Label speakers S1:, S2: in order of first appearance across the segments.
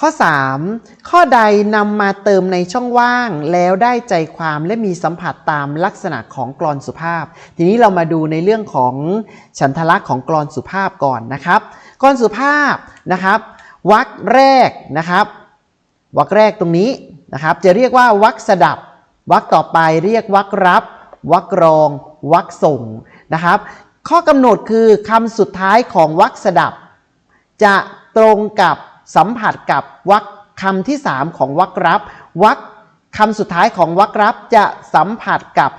S1: ข้อ 3 ข้อใดนำมาเติมในช่องว่างแล้วได้ใจความและมีสัมผัสตามลักษณะของกลอนสุภาพ ทีนี้เรามาดูในเรื่องของฉันทลักษณ์ของกลอนสุภาพก่อนนะครับกลอนสุภาพนะครับวรรคแรกนะครับวรรคแรกตรงนี้นะครับ จะเรียกว่าวรรคสดับวรรคต่อไปเรียกวรรครับวรรครองวรรคส่งนะครับ ข้อกำหนดคือคำสุดท้ายของวรรคสดับ จะตรงกับ สัมผัสกับวรรคคำที่ 3 ของวรรครับวรรคคำสุดท้ายของวรรครับจะสัมผัสกับ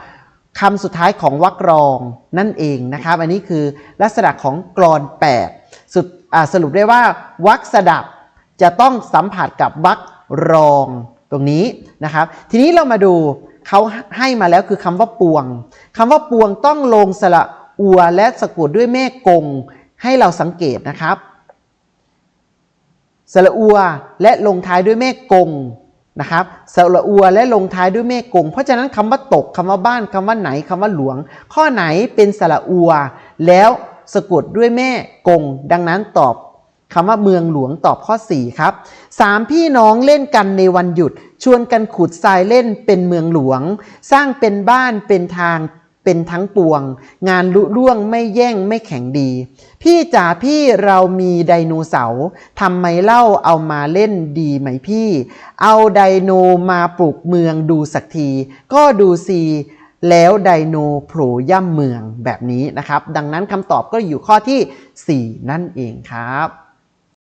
S1: คำสุดท้ายของวรรครองนั่นเองนะครับ อันนี้คือลักษณะของกรอน 8 สุดสรุปได้ว่าวรรคสดับจะต้องสัมผัสกับวรรครองตรงนี้นะครับ ทีนี้เรามาดูเขาให้มาแล้วคือคำว่าปวงคำว่าปวงต้องลงสระอัวและสะกดด้วยแม่กงให้เราสังเกตนะครับ สระอัวและลงท้ายด้วยแม่กงนะครับสระอัวและลงท้ายด้วยแม่กง เพราะฉะนั้นคำว่าตกคำว่าบ้านคำว่าไหนคำว่าหลวง ข้อไหนเป็นสระอัว แล้วสะกดด้วยแม่กง ดังนั้นตอบคำว่าเมืองหลวงตอบข้อ 4 ครับสามพี่น้องเล่นกันในวันหยุด ชวนกันขุดทรายเล่นเป็นเมืองหลวง สร้างเป็นบ้านเป็นทาง เป็นทั้งปวง งานลุล่วงไม่แย่งไม่แข็งดี พี่จ๋าพี่เรามีไดโนเสาร์ทำไมเล่าเอามาเล่นดีไหมพี่ เอาไดโนมาปลูกเมืองดูสักที ก็ดูซีแล้วไดโนโผล่ย่ำเมืองแบบนี้นะครับ ดังนั้นคำตอบก็อยู่ข้อที่ 4 นั่นเองครับ